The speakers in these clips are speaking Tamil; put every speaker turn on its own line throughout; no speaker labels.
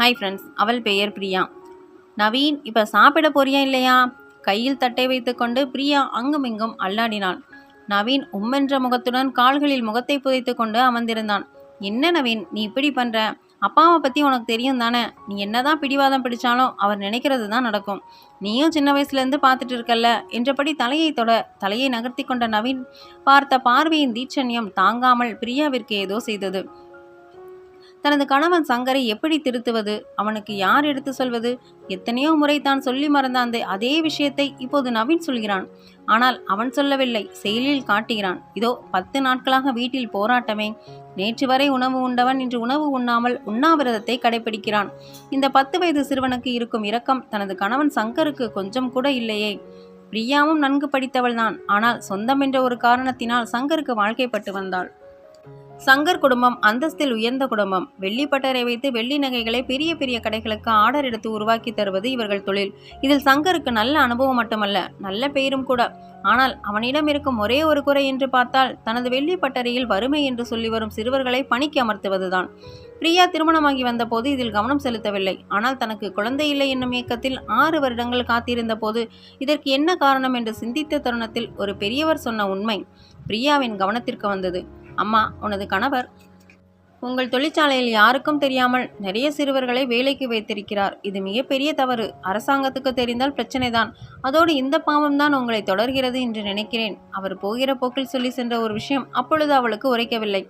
ஹாய் ஃப்ரெண்ட்ஸ் அவள் பெயர் பிரியா. நவீன் இப்போ சாப்பிட போறியா இல்லையா? கையில் தட்டை வைத்துக்கொண்டு பிரியா அங்குமிங்கும் அல்லாடினாள். நவீன் உம்மென்ற முகத்துடன் கால்களில் முகத்தை புதைத்து கொண்டு அமர்ந்திருந்தான். என்ன நவீன் நீ இப்படி பண்ணுற அப்பாவை பற்றி உனக்கு தெரியும் தானே? நீ என்னதான் பிடிவாதம் பிடிச்சாலும் அவர் நினைக்கிறது தான் நடக்கும். நீயும் சின்ன வயசுலேருந்து பார்த்துட்டு இருக்கல்ல? என்றபடி தலையை தொட தலையை நகர்த்தி கொண்ட நவீன் பார்த்த பார்வையின் தீட்சண்யம் தாங்காமல் பிரியாவிற்கு ஏதோ செய்தது. தனது கணவன் சங்கரை எப்படி திருத்துவது? அவனுக்கு யார் எடுத்து சொல்வது? எத்தனையோ முறை தான் சொல்லி மறந்த அந்த அதே விஷயத்தை இப்போது நவீன் சொல்கிறான். ஆனால் அவன் சொல்லவில்லை செயலில் காட்டுகிறான். இதோ பத்து நாட்களாக வீட்டில் போராட்டமே. நேற்று வரை உணவு உண்டவன் இன்று உணவு உண்ணாமல் உண்ணாவிரதத்தை கடைபிடிக்கிறான் இந்த பத்து வயது சிறுவனுக்கு இருக்கும் இரக்கம் தனது கணவன் சங்கருக்கு கொஞ்சம் கூட இல்லையே. பிரியாவும் நன்கு படித்தவள்தான். ஆனால் சொந்தம் என்ற ஒரு காரணத்தினால் சங்கருக்கு வாழ்க்கைப்பட்டு வந்தாள். சங்கர் குடும்பம் அந்தஸ்தில் உயர்ந்த குடும்பம். வெள்ளி வைத்து வெள்ளி நகைகளை பெரிய பெரிய கடைகளுக்கு ஆர்டர் எடுத்து உருவாக்கி தருவது இவர்கள் தொழில். இதில் சங்கருக்கு நல்ல அனுபவம் மட்டுமல்ல நல்ல பெயரும் கூட. ஆனால் அவனிடம் இருக்கும் ஒரே ஒரு குறை என்று பார்த்தால் தனது வெள்ளி பட்டறையில் வறுமை என்று சொல்லி வரும் சிறுவர்களை பணிக்கு அமர்த்துவதுதான். பிரியா திருமணமாகி வந்தபோது இதில் கவனம் செலுத்தவில்லை. ஆனால் தனக்கு குழந்தை இல்லை என்னும் இயக்கத்தில் ஆறு வருடங்கள் காத்திருந்த போது இதற்கு என்ன காரணம் என்று சிந்தித்த தருணத்தில் ஒரு பெரியவர் சொன்ன உண்மை பிரியாவின் கவனத்திற்கு வந்தது. அம்மா உனது கணவர். உங்கள் தொழிற்சாலையில் யாருக்கும் தெரியாமல் நிறைய சிறுவர்களை வேலைக்கு வைத்திருக்கிறார். இது மிகப்பெரிய தவறு. அரசாங்கத்துக்கு தெரிந்தால் பிரச்சனைதான். அதோடு இந்த பாவம் தான் உங்களை தொடர்கிறது என்று நினைக்கிறேன். அவர் போகிற போக்கில் சொல்லி சென்ற ஒரு விஷயம் அப்பொழுது அவளுக்கு உரைக்கவில்லை.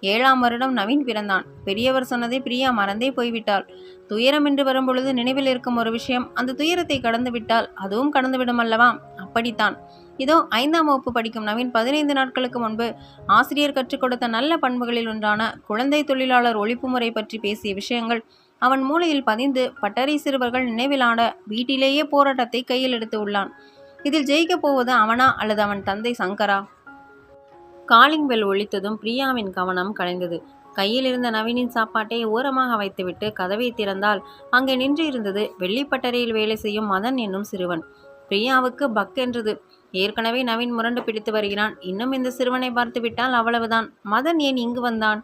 ஏழாம் வருடம் நவீன் பிறந்தான். பெரியவர் சொன்னதை பிரியா மறந்தே போய்விட்டாள். துயரம் என்று வரும்பொழுது நினைவில் இருக்கும் ஒரு விஷயம் அந்த துயரத்தை கடந்து விட்டால் அதுவும் கடந்துவிடும் அல்லவா? அப்படித்தான். இதோ ஐந்தாம் வகுப்பு படிக்கும் நவீன் பதினைந்து நாட்களுக்கு முன்பு ஆசிரியர் கற்றுக் கொடுத்த நல்ல பண்புகளில் ஒன்றான குழந்தை தொழிலாளர் ஒழிப்பு முறை பற்றி பேசிய விஷயங்கள் அவன் மூளையில் பதிந்து பட்டறை சிறுவர்கள் நினைவிலான வீட்டிலேயே போராட்டத்தை கையில் எடுத்து உள்ளான். இதில் ஜெயிக்கப் போவது அவனா அல்லது அவன் தந்தை சங்கரா? காலிங் பெல் ஒழித்ததும் பிரியாவின் கவனம் கலைந்தது. கையில் இருந்த நவீனின் சாப்பாட்டை ஓரமாக வைத்துவிட்டு கதவை திறந்தால் அங்கே நின்று இருந்தது வெள்ளிப்பட்டறையில் வேலை செய்யும் மதன் என்னும் சிறுவன். பிரியாவுக்கு பக் என்றது. ஏற்கனவே நவீன் முரண்டு பிடித்து வருகிறான். இன்னும் இந்த சிறுவனை பார்த்து விட்டால் அவ்வளவுதான். மதன் ஏன் இங்கு வந்தான்?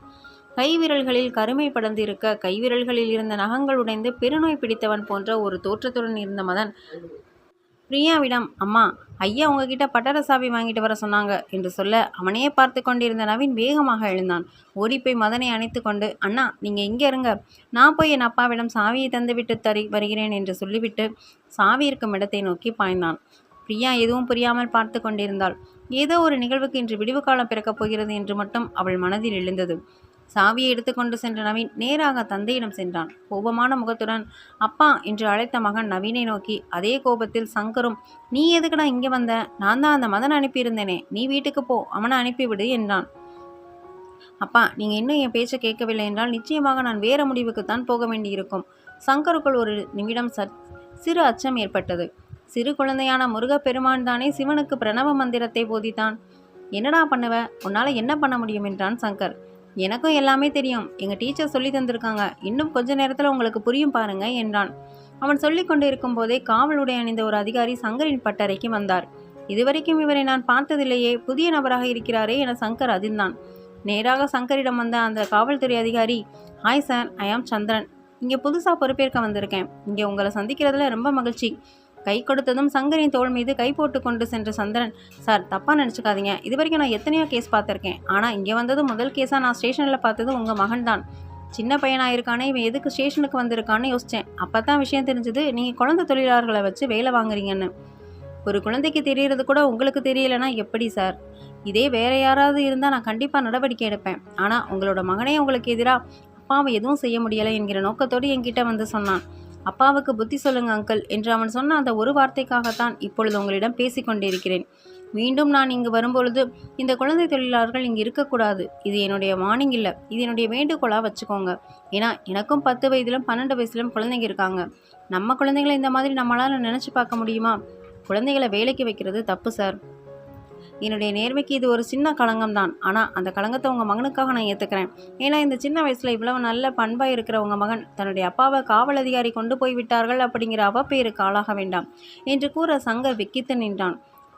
கைவிரல்களில் கருமை படர்ந்து இருக்க கைவிரல்களில் இருந்த நகங்கள் உடைந்து பெருநோய் பிடித்தவன் போன்ற ஒரு தோற்றத்துடன் இருந்த மதன் பிரியாவிடம் அம்மா ஐயா உங்ககிட்ட பட்டர சாவி வாங்கிட்டு வர சொன்னாங்க என்று சொல்ல அவனையே பார்த்து கொண்டிருந்த நவீன் வேகமாக எழுந்தான். ஓடிப்போய் மதனை அணைத்து கொண்டு அண்ணா நீங்கள் இங்கே இருங்க. நான் போய் என் அப்பாவிடம் சாவியை தந்துவிட்டு தரி வருகிறேன் என்று சொல்லிவிட்டு சாவி இருக்கும் இடத்தை நோக்கி பாய்ந்தான். பிரியா எதுவும் புரியாமல் பார்த்து கொண்டிருந்தாள். ஏதோ ஒரு நிகழ்வுக்கு இன்று விடிவு காலம் பிறக்கப் போகிறது என்று மட்டும் அவள் மனதில் எழுந்தது. சாவியை எடுத்துக்கொண்டு சென்ற நவீன் நேராக தந்தையிடம் சென்றான். கோபமான முகத்துடன் அப்பா என்று அழைத்த மகன் நவீனை நோக்கி அதே கோபத்தில் சங்கரும் நீ எதுக்குடா இங்கே வந்த? நான் தான் அந்த மதன் அனுப்பியிருந்தேனே நீ வீட்டுக்கு போ அவனை அனுப்பிவிடு என்றான். அப்பா நீங்கள் இன்னும் என் பேச்சை கேட்கவில்லை என்றால் நிச்சயமாக நான் வேற முடிவுக்குத்தான் போக வேண்டியிருக்கும். சங்கருக்குள் ஒரு நிமிடம் சற் சிறு அச்சம் ஏற்பட்டது. சிறு குழந்தையான முருகப்பெருமான் தானே சிவனுக்கு பிரணவ மந்திரத்தை போதித்தான். என்னடா பண்ணுவ? உன்னால் என்ன பண்ண முடியும்? என்றான் சங்கர். எனக்கும் எல்லாமே தெரியும். எங்கள் டீச்சர் சொல்லி தந்திருக்காங்க. இன்னும் கொஞ்ச நேரத்தில் உங்களுக்கு புரியும் பாருங்க என்றான். அவன் சொல்லி கொண்டு இருக்கும்போதே காவல் உடை அணிந்த ஒரு அதிகாரி சங்கரின் பட்டறைக்கு வந்தார். இதுவரைக்கும் இவரை நான் பார்த்ததில்லையே புதிய நபராக இருக்கிறாரே என சங்கர் அதிர்ந்தான். நேராக சங்கரிடம் வந்த அந்த காவல்துறை அதிகாரி ஹாய் சார் ஐ ஆம் சந்திரன் இங்கே புதுசாக பொறுப்பேற்க வந்திருக்கேன். இங்கே உங்களை சந்திக்கிறதுல ரொம்ப மகிழ்ச்சி. கை கொடுத்ததும் சங்கரின் தோள் மீது கை போட்டு கொண்டு சென்ற சந்திரன் சார் தப்பாக நினச்சிக்காதீங்க. இது வரைக்கும் நான் எத்தனையோ கேஸ் பார்த்துருக்கேன். ஆனால் இங்கே வந்தது முதல் கேஸாக நான் ஸ்டேஷனில் பார்த்தது உங்கள் மகன் தான். சின்ன பையனாக இருக்கானே இவன் எதுக்கு ஸ்டேஷனுக்கு வந்திருக்கான்னு யோசித்தேன் அப்போ தான் விஷயம் தெரிஞ்சது நீங்கள் குழந்தை தொழிலாளர்களை வச்சு வேலை வாங்குறீங்கன்னு. ஒரு குழந்தைக்கு தெரியறது கூட உங்களுக்கு தெரியலைன்னா எப்படி சார்? இதே வேற யாராவது இருந்தால் நான் கண்டிப்பாக நடவடிக்கை எடுப்பேன். ஆனால் உங்களோட மகனே உங்களுக்கு எதிராக அப்பாவை எதுவும் செய்ய முடியலை என்கிற நோக்கத்தோடு என்கிட்ட வந்து சொன்னான். அப்பாவுக்கு புத்தி சொல்லுங்க அங்கிள் என்று அவன் சொன்ன அந்த ஒரு வார்த்தைக்காகத்தான் இப்பொழுது உங்களிடம் பேசிக்கொண்டிருக்கிறேன். மீண்டும் நான் இங்கு வரும்பொழுது இந்த குழந்தை தொழிலாளர்கள் இங்கு இருக்கக்கூடாது. இது என்னுடைய வார்னிங் இல்லை. இது என்னுடைய வேண்டுகோளாக வச்சுக்கோங்க. ஏன்னா எனக்கும் பத்து வயதிலும் பன்னெண்டு வயசுலும் குழந்தைங்க இருக்காங்க. நம்ம குழந்தைகளை இந்த மாதிரி நம்மளால் நினச்சி பார்க்க முடியுமா? குழந்தைகளை வேலைக்கு வைக்கிறது தப்பு சார் என்னுடைய நேர்மைக்கு இது ஒரு சின்ன களங்கம் தான் ஆனால் அந்த களங்கத்தை உங்கள் மகனுக்காக நான் ஏற்றுக்கிறேன் ஏன்னா இந்த சின்ன வயசில் இவ்வளவு நல்ல பண்பாக இருக்கிற உங்கள் மகன் தன்னுடைய அப்பாவை காவல் அதிகாரி கொண்டு போய் விட்டார்கள் அப்படிங்கிற அவப்பேருக்கு ஆளாக வேண்டாம் என்று கூற சங்கர் விக்கித்து நின்றான்.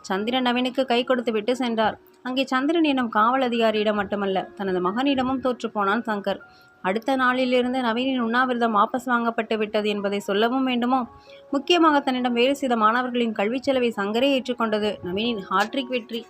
சந்திரன் நவீனுக்கு கை கொடுத்து விட்டு சென்றார். அங்கே சந்திரன் எனும் காவல் அதிகாரியிடம் மட்டுமல்ல தனது மகனிடமும் தோற்றுப்போனான் சங்கர். அடுத்த நாளிலிருந்து நவீனின் உண்ணாவிரதம் வாபஸ் வாங்கப்பட்டு விட்டது என்பதை சொல்லவும் வேண்டுமோ? முக்கியமாக தன்னிடம் வேலை செய்த மாணவர்களின் கல்விச் செலவை சங்கரே ஏற்றுக்கொண்டது. நவீனின் ஹாட்ரிக் வெற்றி.